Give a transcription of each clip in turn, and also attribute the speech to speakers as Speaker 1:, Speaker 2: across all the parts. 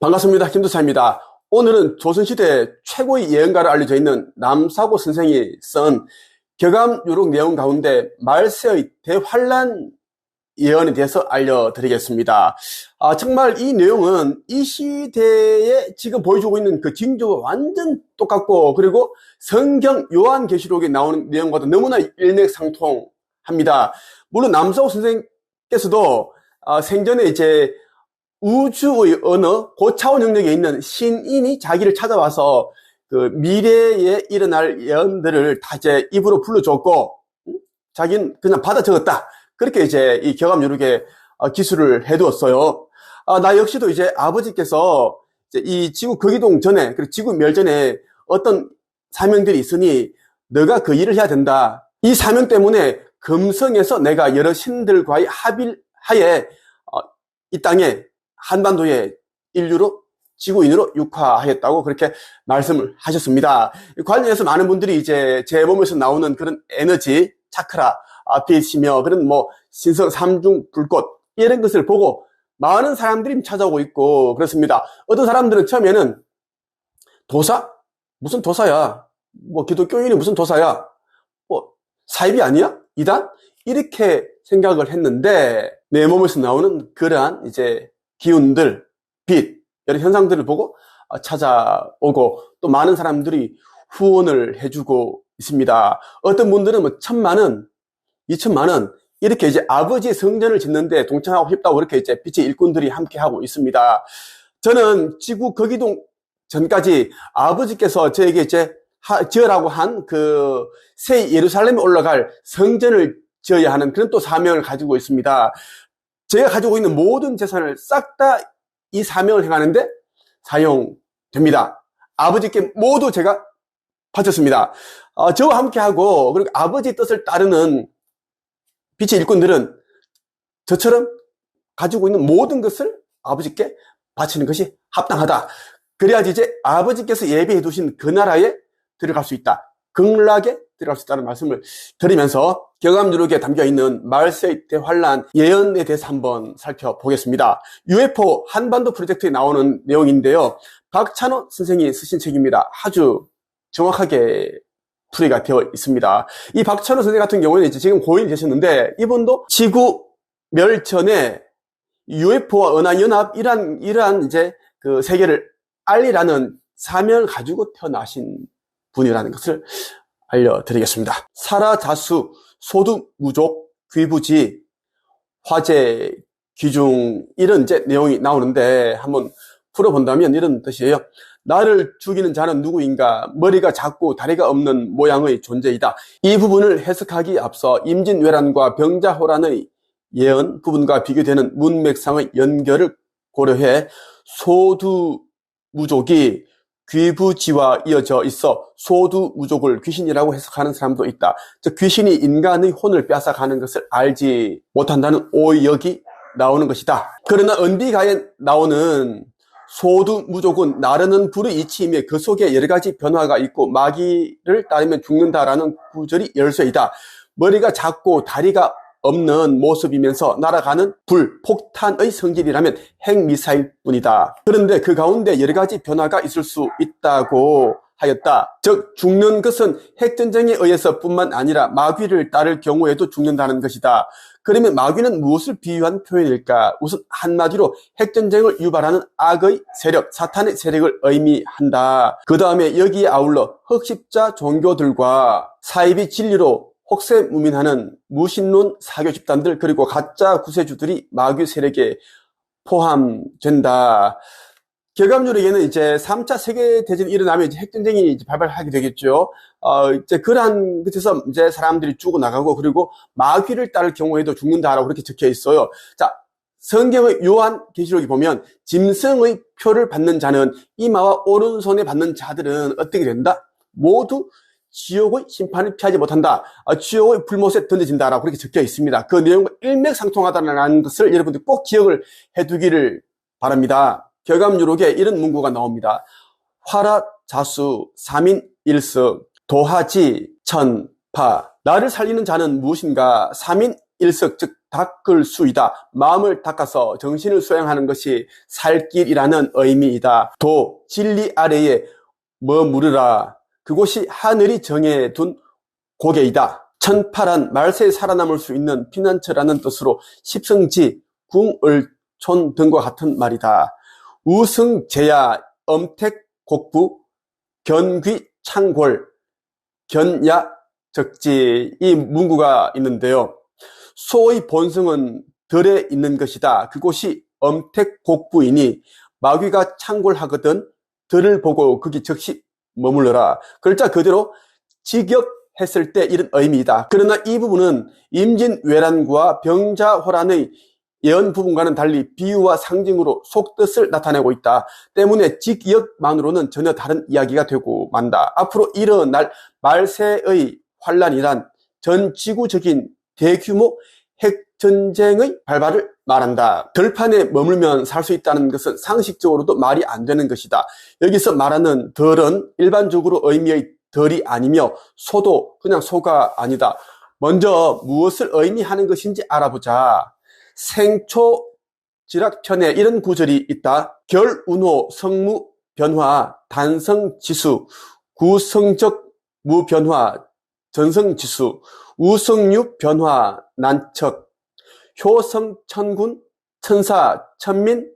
Speaker 1: 반갑습니다. 김도사입니다. 오늘은 조선시대 최고의 예언가로 알려져 있는 남사고 선생이 쓴 격암 유록 내용 가운데 말세의 대환란 예언에 대해서 알려드리겠습니다. 아, 정말 이 내용은 이 시대에 지금 보여주고 있는 그 징조가 완전 똑같고, 그리고 성경 요한계시록에 나오는 내용과도 너무나 일맥상통합니다. 물론 남사고 선생께서도 아, 생전에 이제 우주의 언어, 고차원 영역에 있는 신인이 자기를 찾아와서 그 미래에 일어날 예언들을 다 이제 입으로 불러줬고, 자기는 그냥 받아 적었다. 그렇게 이제 이 경험 요렇게 어, 기술을 해두었어요. 아, 나 역시도 이제 아버지께서 이제 이 지구 거기동 전에, 그리고 지구 멸전에 어떤 사명들이 있으니 너가 그 일을 해야 된다. 이 사명 때문에 금성에서 내가 여러 신들과의 합일하에 어, 이 땅에 한반도의 인류로 지구인으로 육화하였다고 그렇게 말씀을 하셨습니다. 관련해서 많은 분들이 이제 제 몸에서 나오는 그런 에너지, 차크라, 아, 빛이며 그런 뭐 신성 삼중 불꽃 이런 것을 보고 많은 사람들이 찾아오고 있고 그렇습니다. 어떤 사람들은 처음에는 도사? 무슨 도사야? 뭐 기독교인이 무슨 도사야? 뭐 사입이 아니야? 이단? 이렇게 생각을 했는데 내 몸에서 나오는 그러한 이제 기운들, 빛, 여러 현상들을 보고 찾아오고 또 많은 사람들이 후원을 해주고 있습니다. 어떤 분들은 뭐 천만 원, 이천만 원 이렇게 이제 아버지의 성전을 짓는데 동참하고 싶다고 그렇게 이제 빛의 일꾼들이 함께 하고 있습니다. 저는 지구 거기동 전까지 아버지께서 저에게 이제 지으라고 한 그 새 예루살렘에 올라갈 성전을 지어야 하는 그런 또 사명을 가지고 있습니다. 제가 가지고 있는 모든 재산을 싹 다 이 사명을 행하는데 사용됩니다. 아버지께 모두 제가 바쳤습니다. 어, 저와 함께하고 그리고 아버지 뜻을 따르는 빛의 일꾼들은 저처럼 가지고 있는 모든 것을 아버지께 바치는 것이 합당하다. 그래야지 이제 아버지께서 예비해 두신 그 나라에 들어갈 수 있다. 극락에 들어갈 수 있다는 말씀을 드리면서 경암유록에 담겨 있는 말세의 대환란 예언에 대해서 한번 살펴보겠습니다. UFO 한반도 프로젝트에 나오는 내용인데요. 박찬호 선생이 쓰신 책입니다. 아주 정확하게 풀이가 되어 있습니다. 이 박찬호 선생 같은 경우는 이제 지금 고인이 되셨는데 이분도 지구 멸전에 UFO와 은하연합 이란 이러한 이제 그 세계를 알리라는 사명을 가지고 태어나신 분이라는 것을 알려드리겠습니다. 사라자수, 소득무족, 귀부지, 화재, 기중 이런 이제 내용이 나오는데 한번 풀어본다면 이런 뜻이에요. 나를 죽이는 자는 누구인가? 머리가 작고 다리가 없는 모양의 존재이다. 이 부분을 해석하기 앞서 임진왜란과 병자호란의 예언 부분과 비교되는 문맥상의 연결을 고려해 소두무족이 귀부지와 이어져 있어 소두무족을 귀신이라고 해석하는 사람도 있다. 즉 귀신이 인간의 혼을 빼앗아가는 것을 알지 못한다는 오역이 나오는 것이다. 그러나 은비가에 나오는 소두무족은 나르는 불의 이치이며 그 속에 여러 가지 변화가 있고 마귀를 따르면 죽는다라는 구절이 열쇠이다. 머리가 작고 다리가 없는 모습이면서 날아가는 불, 폭탄의 성질이라면 핵미사일 뿐이다. 그런데 그 가운데 여러 가지 변화가 있을 수 있다고 하였다. 즉 죽는 것은 핵전쟁에 의해서 뿐만 아니라 마귀를 따를 경우에도 죽는다는 것이다. 그러면 마귀는 무엇을 비유한 표현일까? 우선 한마디로 핵전쟁을 유발하는 악의 세력, 사탄의 세력을 의미한다. 그 다음에 여기에 아울러 흑십자 종교들과 사이비 진리로 혹세무민하는 무신론 사교 집단들 그리고 가짜 구세주들이 마귀 세력에 포함된다. 결과적으로는 이제 3차 세계대전이 일어나면 이제 핵전쟁이 이제 발발하게 되겠죠. 어, 이제 그러한 것에서 이제 사람들이 죽어 나가고 그리고 마귀를 따를 경우에도 죽는다라고 그렇게 적혀 있어요. 자, 성경의 요한 계시록에 보면 짐승의 표를 받는 자는 이마와 오른손에 받는 자들은 어떻게 된다? 모두 지옥의 심판을 피하지 못한다. 어, 지옥의 불못에 던져진다라고 그렇게 적혀 있습니다. 그 내용과 일맥상통하다는 것을 여러분들 꼭 기억을 해두기를 바랍니다. 결감유록에 이런 문구가 나옵니다. 화라 자수 삼인 일석 도하지 천파 나를 살리는 자는 무엇인가 삼인 일석 즉 닦을 수이다. 마음을 닦아서 정신을 수양하는 것이 살 길이라는 의미이다. 도, 진리 아래에 머무르라. 그곳이 하늘이 정해둔 고개이다. 천파란 말세에 살아남을 수 있는 피난처라는 뜻으로 십성지, 궁을촌 등과 같은 말이다. 우승제야, 엄택, 곡부, 견귀, 창골, 견야, 적지 이 문구가 있는데요. 소의 본성은 덜에 있는 것이다. 그곳이 엄택 곡부이니 마귀가 창골하거든 덜을 보고 거기 즉시 머물러라. 글자 그대로 직역했을 때 이런 의미이다. 그러나 이 부분은 임진왜란과 병자호란의 예언 부분과는 달리 비유와 상징으로 속뜻을 나타내고 있다. 때문에 직역만으로는 전혀 다른 이야기가 되고 만다. 앞으로 일어날 말세의 환란이란 전 지구적인 대규모 핵 전쟁의 발발을 말한다. 들판에 머물면 살 수 있다는 것은 상식적으로도 말이 안 되는 것이다. 여기서 말하는 덜은 일반적으로 의미의 덜이 아니며 소도 그냥 소가 아니다. 먼저 무엇을 의미하는 것인지 알아보자. 생초 지락편에 이런 구절이 있다. 결운호 성무 변화 단성 지수 구성적 무변화 전성 지수 우성류 변화 난척 효성 천군 천사 천민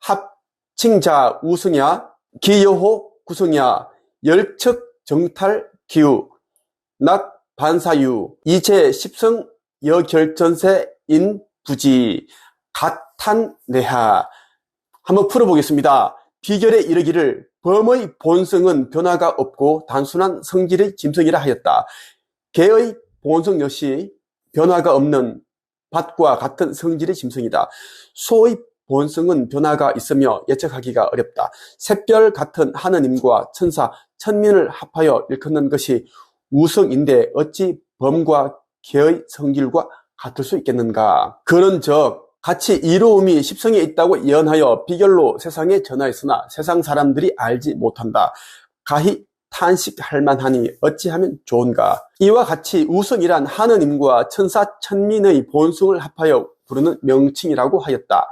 Speaker 1: 합칭자 우승야 기여호 구성야 열척 정탈 기우 낙 반사유 이제 십성 여결전세 인 부지 가탄 내하 한번 풀어보겠습니다. 비결에 이르기를 범의 본성은 변화가 없고 단순한 성질의 짐승이라 하였다. 개의 본성 역시 변화가 없는 밭과 같은 성질의 짐승이다. 소의 본성은 변화가 있으며 예측하기가 어렵다. 샛별 같은 하느님과 천사, 천민을 합하여 일컫는 것이 우성인데 어찌 범과 개의 성질과 같을 수 있겠는가? 그런 적 같이 이로움이 십성에 있다고 예언하여 비결로 세상에 전하였으나 세상 사람들이 알지 못한다. 가히 탄식할 만하니 어찌하면 좋은가? 이와 같이 우성이란 하느님과 천사 천민의 본성을 합하여 부르는 명칭이라고 하였다.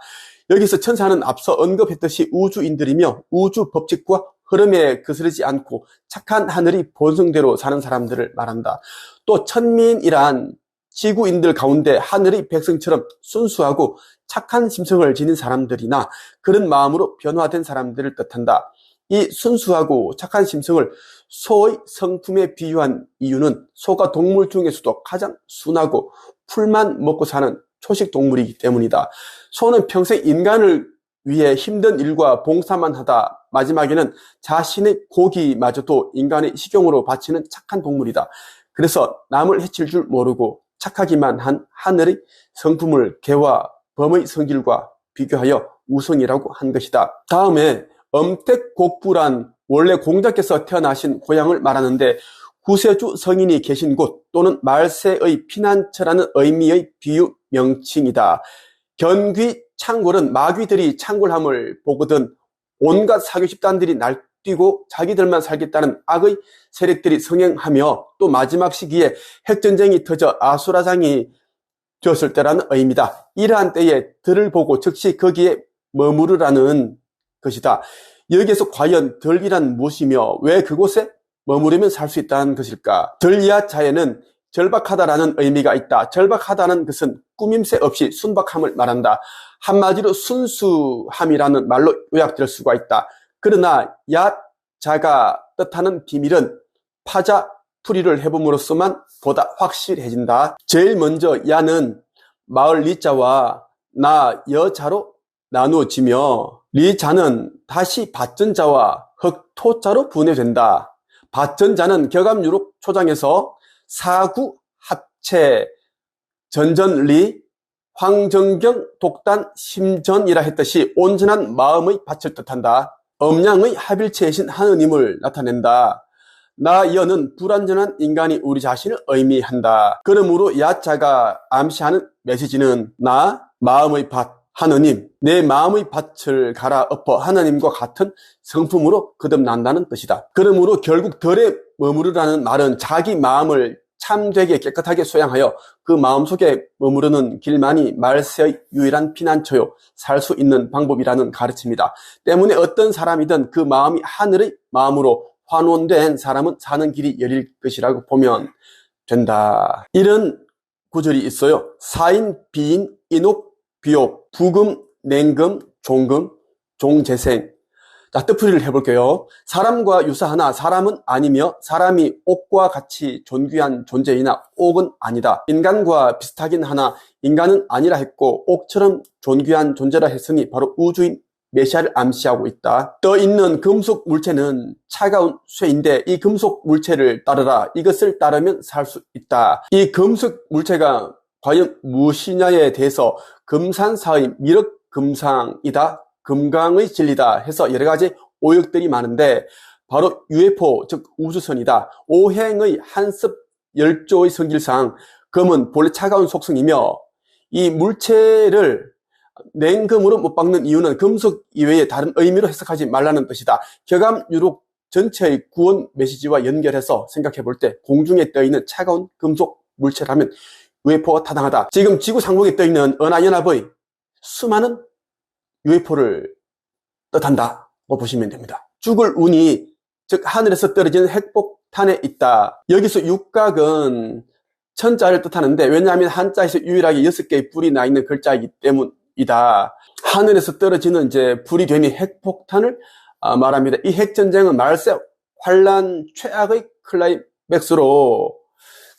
Speaker 1: 여기서 천사는 앞서 언급했듯이 우주인들이며 우주 법칙과 흐름에 거스르지 않고 착한 하늘이 본성대로 사는 사람들을 말한다. 또 천민이란 지구인들 가운데 하늘의 백성처럼 순수하고 착한 심성을 지닌 사람들이나 그런 마음으로 변화된 사람들을 뜻한다. 이 순수하고 착한 심성을 소의 성품에 비유한 이유는 소가 동물 중에서도 가장 순하고 풀만 먹고 사는 초식 동물이기 때문이다. 소는 평생 인간을 위해 힘든 일과 봉사만 하다 마지막에는 자신의 고기마저도 인간의 식용으로 바치는 착한 동물이다. 그래서 남을 해칠 줄 모르고 착하기만 한 하늘의 성품을 개와 범의 성질과 비교하여 우성이라고 한 것이다. 다음에 엄택곡부란 원래 공자께서 태어나신 고향을 말하는데 구세주 성인이 계신 곳 또는 말세의 피난처라는 의미의 비유 명칭이다. 견귀 창골은 마귀들이 창골함을 보거든 온갖 사교 집단들이 날뛰고 자기들만 살겠다는 악의 세력들이 성행하며 또 마지막 시기에 핵전쟁이 터져 아수라장이 되었을 때라는 의미다. 이러한 때에 들을 보고 즉시 거기에 머무르라는 것이다. 여기에서 과연 덜이란 무엇이며 왜 그곳에 머무르면 살 수 있다는 것일까? 덜이야 자에는 절박하다라는 의미가 있다. 절박하다는 것은 꾸밈새 없이 순박함을 말한다. 한마디로 순수함이라는 말로 요약될 수가 있다. 그러나 야 자가 뜻하는 비밀은 파자 풀이를 해봄으로써만 보다 확실해진다. 제일 먼저 야는 마을 리자와 나 여자로 나누어지며 리자는 다시 밭전자와 흑토자로 분해된다. 밭전자는 격암유록 초장에서 사구 합체 전전리 황정경 독단 심전이라 했듯이 온전한 마음의 밭을 뜻한다. 엄양의 합일체이신 하느님을 나타낸다. 나 여는 불완전한 인간이 우리 자신을 의미한다. 그러므로 야자가 암시하는 메시지는 나 마음의 밭 하느님 내 마음의 밭을 갈아엎어 하나님과 같은 성품으로 거듭난다는 뜻이다. 그러므로 결국 덜에 머무르라는 말은 자기 마음을 참되게 깨끗하게 소양하여 그 마음속에 머무르는 길만이 말세의 유일한 피난처요 살 수 있는 방법이라는 가르침이다. 때문에 어떤 사람이든 그 마음이 하늘의 마음으로 환원된 사람은 사는 길이 열릴 것이라고 보면 된다. 이런 구절이 있어요. 사인, 비인, 인옥, 비옥, 부금, 냉금, 종금, 종재생. 자, 뜻풀이를 해볼게요. 사람과 유사하나 사람은 아니며 사람이 옥과 같이 존귀한 존재이나 옥은 아니다. 인간과 비슷하긴 하나 인간은 아니라 했고 옥처럼 존귀한 존재라 했으니 바로 우주인 메시아를 암시하고 있다. 떠 있는 금속 물체는 차가운 쇠인데 이 금속 물체를 따르라. 이것을 따르면 살 수 있다. 이 금속 물체가 과연 무엇이냐에 대해서 금산사의 미륵 금상이다. 금강의 진리다 해서 여러 가지 오역들이 많은데 바로 UFO 즉 우주선이다. 오행의 한습 열조의 성질상 금은 본래 차가운 속성이며 이 물체를 냉금으로 못 박는 이유는 금속 이외에 다른 의미로 해석하지 말라는 뜻이다. 격암 유록 전체의 구원 메시지와 연결해서 생각해 볼 때 공중에 떠 있는 차가운 금속 물체라면 UFO가 타당하다. 지금 지구 상공에 떠 있는 은하연합의 수많은 UFO를 뜻한다고 보시면 됩니다. 죽을 운이 즉 하늘에서 떨어지는 핵폭탄에 있다. 여기서 육각은 천자를 뜻하는데 왜냐하면 한자에서 유일하게 여섯 개의 뿔이 나 있는 글자이기 때문이다. 하늘에서 떨어지는 이제 불이 되니 핵폭탄을 아, 말합니다. 이 핵전쟁은 말세 환란 최악의 클라이맥스로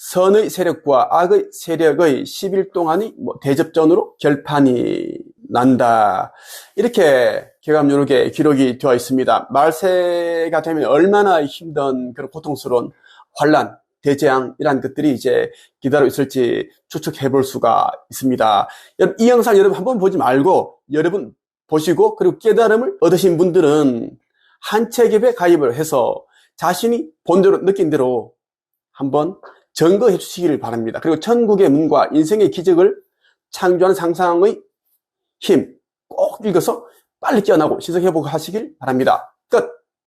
Speaker 1: 선의 세력과 악의 세력의 10일 동안이 뭐 대접전으로 결판이 난다. 이렇게 개감 요렇게 기록이 되어 있습니다. 말세가 되면 얼마나 힘든 그런 고통스러운 환란, 대재앙이란 것들이 이제 기다려 있을지 추측해 볼 수가 있습니다. 여러분, 이 영상 여러분 한번 보지 말고 여러분 보시고 그리고 깨달음을 얻으신 분들은 한 책에 가입을 해서 자신이 본대로 느낀 대로 한번 점거해 주시기를 바랍니다. 그리고 천국의 문과 인생의 기적을 창조하는 상상의 힘 꼭 읽어서 빨리 깨어나고 신성해보고 하시길 바랍니다.